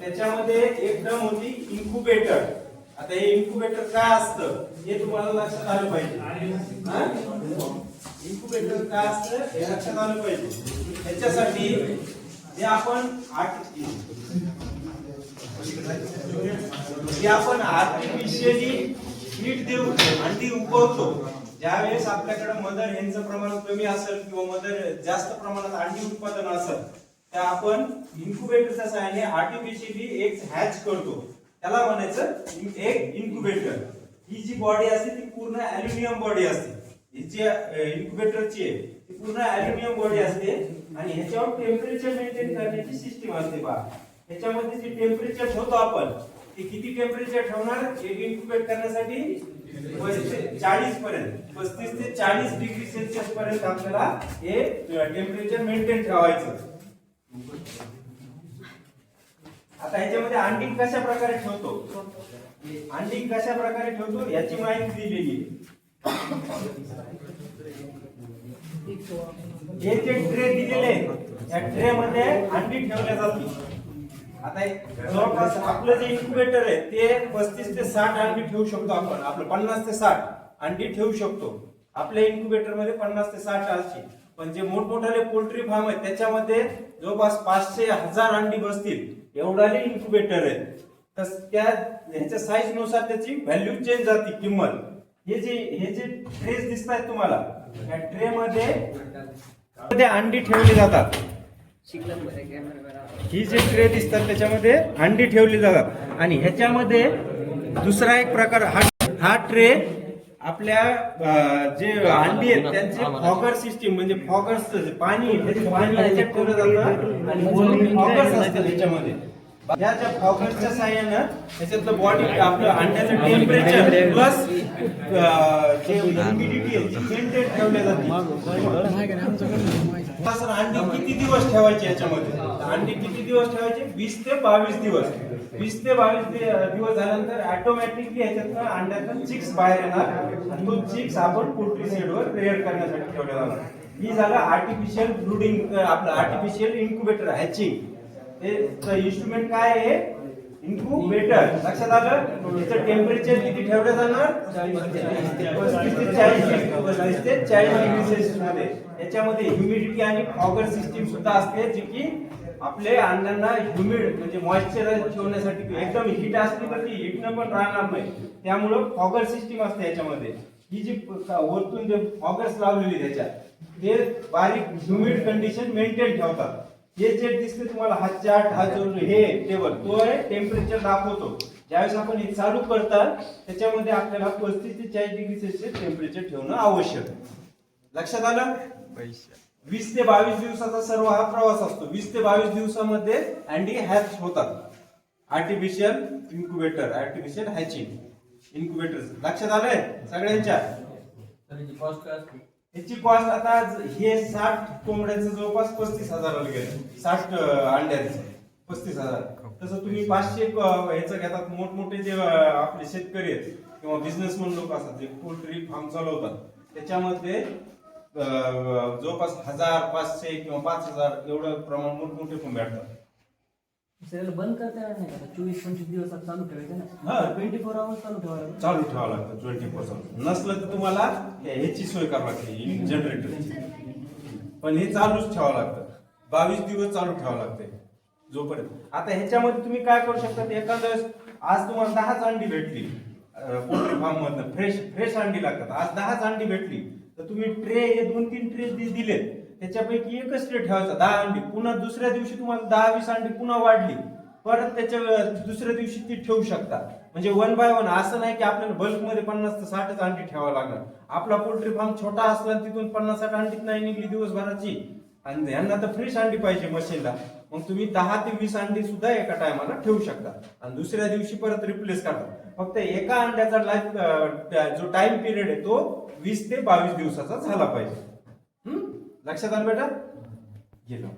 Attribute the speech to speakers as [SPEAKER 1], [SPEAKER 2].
[SPEAKER 1] त्याच्यामध्ये एक टर्म होती इन्क्युबेटर आता हे इन्क्युबेटर काय असतं हे तुम्हाला लक्षात आलं पाहिजे. इन्क्युबेटर काय असतं हे लक्षात आलं पाहिजे. त्याच्यासाठी जे आपण आठ जे आपण आर्टिफिशियली हीट देऊ अंडी उगवतो ज्यावेळेस आपल्याकडे मदर यांचं प्रमाण कमी असेल किंवा मदर जास्त प्रमाणात अंडी उत्पादन असेल तर आपण इन्क्युबेटरच्या सहाय्याने आर्टिफिशियली एक हॅच करतो. त्याला म्हणायचं एक इन्क्युबेटर ही जी बॉडी असते ती पूर्ण अल्युमिनियम बॉडी असते. ही जी इन्क्युबेटरची आहे ती पूर्ण अल्युमिनियम बॉडी असते. आणि ह्याच्यावर टेम्परेचर मेंटेन करण्याची सिस्टीम असते पहा ह्याच्यामध्ये जे टेम्परेचर ठेवतो आपण ते किती टेम्परेचर ठेवणार? एक इन्क्युबेट करण्यासाठी चाळीस पर्यंत. पस्तीस ते चाळीस डिग्री सेल्सिअस पर्यंत आपल्याला हे टेम्परेचर मेंटेन ठेवायचं. आता ह्याच्यामध्ये अंडी कशा प्रकारे ठेवतो? अंडी कशा प्रकारे ठेवतो याची माहिती दिलेली हे जे ट्रे दिलेले आहेत, या ट्रे मध्ये अंडी ठेवल्या जातील. आता जवळपास आपलं जे इन्क्युबेटर आहे ते पस्तीस ते साठ अंडी ठेवू शकतो आपण. आपलं पन्नास ते साठ अंडी ठेवू शकतो. आपल्या इन्क्युबेटरमध्ये पन्नास ते साठ असतील. पण जे मोठमोठाले पोल्ट्री फार्म आहेत त्याच्यामध्ये जवळपास पाचशे हजार अंडी बसतील. एवढाले इन्क्युबेटर आहेत तर त्या ह्याच्या साईजनुसार त्याची व्हॅल्यू चेंज जाते किंमत. हे जे हे जे ट्रेस दिसत आहेत तुम्हाला या ट्रे मध्ये अंडी ठेवली जातात. ही जे ट्रे दिसतात त्याच्यामध्ये अंडी ठेवली जातात. आणि ह्याच्यामध्ये दुसरा एक प्रकार हा हा ट्रे आपल्या जे अंडी आहेत त्यांचे फॉगर सिस्टीम म्हणजे फॉगर्स पाणी पाणी ह्याच्यात ठेवलं जातं आणि फॉगर्स असतात. त्याच्यामध्ये. या ज्या फॉगर्सच्या साह्यानं त्याच्यातलं बॉडी आपलं अंड्याचं टेम्परेचर प्लस जे ह्युमिडिटी आहे ती मेंटेन ठेवल्या जाते. सर अंडी किती दिवस ठेवायचे याच्यामध्ये? अंडी किती दिवस ठेवायचे? वीस ते बावीस दिवस. वीस ते बावीस दिवस झाल्यानंतर ऑटोमॅटिकली ह्याच्यातनं अंड्यातून चिक्स बाहेर येणार आणि तो चिक्स आपण पोल्ट्री सेडवर रेअर करण्यासाठी ठेवलेला ही झालं आर्टिफिशियल ब्रुडिंग आपलं आर्टिफिशियल इन्क्युबेटर हॅचिंग हे इन्स्ट्रुमेंट काय आहे? इन्क्युबेटर लक्षात आलं? त्याचं टेम्परेचर किती ठेवलं जाणार? पस्तीस ते चाळीस पस्तीस ते चाळीस डिग्री सेल्सिअसमध्ये. याच्यामध्ये ह्युमिडिटी आणि फॉगर सिस्टीम सुद्धा असते जी की आपले अंड्यांना ह्युमिड म्हणजे मॉइश्चराईज ठेवण्यासाठी एकदम हिट असली तर ती हिटनं पण राहणार नाही. त्यामुळं फॉगर सिस्टीम असते याच्यामध्ये. ही जी वरतून जे फॉगर्स लावलेली त्याच्यात ते बारीक ह्युमिड कंडिशन मेंटेन ठेवतात. हे जे दिसते तुम्हाला हा चार्ट हा जो हे टेबल तो आहे टेम्परेचर दाखवतो. ज्यावेळेस आपण हे चालू करतात त्याच्यामध्ये आपल्याला पस्तीस ते चाळीस डिग्री सेल्सिअस टेम्परेचर ठेवणं आवश्यक. लक्षात आलं? वीस ते बावीस दिवसाचा सर्व हा प्रवास असतो. वीस ते बावीस दिवसामध्ये अँडी हॅच होतात. Artificial incubator artificial hatching incubator लक्षात आलंय? सगळ्यांच्या? ह्याची कॉस्ट आता हे साठ कोंबड्याचं जवळपास पस्तीस हजाराला गेलं. साठ अंड्याचं. पस्तीस हजार. तसं तुम्ही पाचशे ह्याचं घेतात. मोठमोठे जे आपले शेतकरी आहेत किंवा बिझनेसमन लोक असतात जे पोल्ट्री फार्म चालवतात त्याच्यामध्ये जवळपास हजार पाचशे किंवा पाच हजार एवढं प्रमाण मोठमोठे पण भेटतात
[SPEAKER 2] त्याला बंद करता येणार नाही का? चोवीस पंचवीस दिवस आता चालू ठेवायचं
[SPEAKER 1] हा.
[SPEAKER 2] ना ट्वेंटी फोर आवर्स चालू ठेवायला
[SPEAKER 1] चालू ठेवावं लागतं ट्वेंटी पर्सेंट नसलं तर तुम्हाला हे- ह्याची सोय करावी लागते जनरेटरची पण हे चालूच ठेवावं लागतं. बावीस दिवस चालू ठेवावं लागते जोपर्यंत. आता ह्याच्यामध्ये तुम्ही काय करू शकता एखाद्या वेळेस आज तुम्हाला दहाच अंडी भेटली. पोल्ट्री फार्म मधनं फ्रेश फ्रेश अंडी लागतात. आज दहाच अंडी भेटली. तर तुम्ही ट्रे हे दोन तीन ट्रे दिलेत. त्याच्यापैकी एकच ट्रे ठेवायचा दहा अंडी. पुन्हा दुसऱ्या दिवशी तुम्हाला दहा वीस अंडी पुन्हा वाढली. परत त्याच्या दुसऱ्या दिवशी ती ठेवू शकता. म्हणजे वन बाय वन असं नाही की आपल्याला बल्कमध्ये पन्नास ते साठच अंडी ठेवावं लागणार. आपला पोल्ट्री फार्म छोटा असला तिथून पन्नास साठ अंडीत नाही निघली दिवसभराची. आणि यांना तर फ्रेश अंडी पाहिजे मशीनला मग तुम्ही दहा ते वीस अंडी सुद्धा एका टायमाला ठेवू शकता. आणि दुसऱ्या दिवशी परत रिप्लेस करता. फक्त एका अंड्याचा लाईफ जो टाइम पिरियड आहे तो वीस ते बावीस दिवसाचा झाला पाहिजे. लक्षात आलं बेटा? गेलो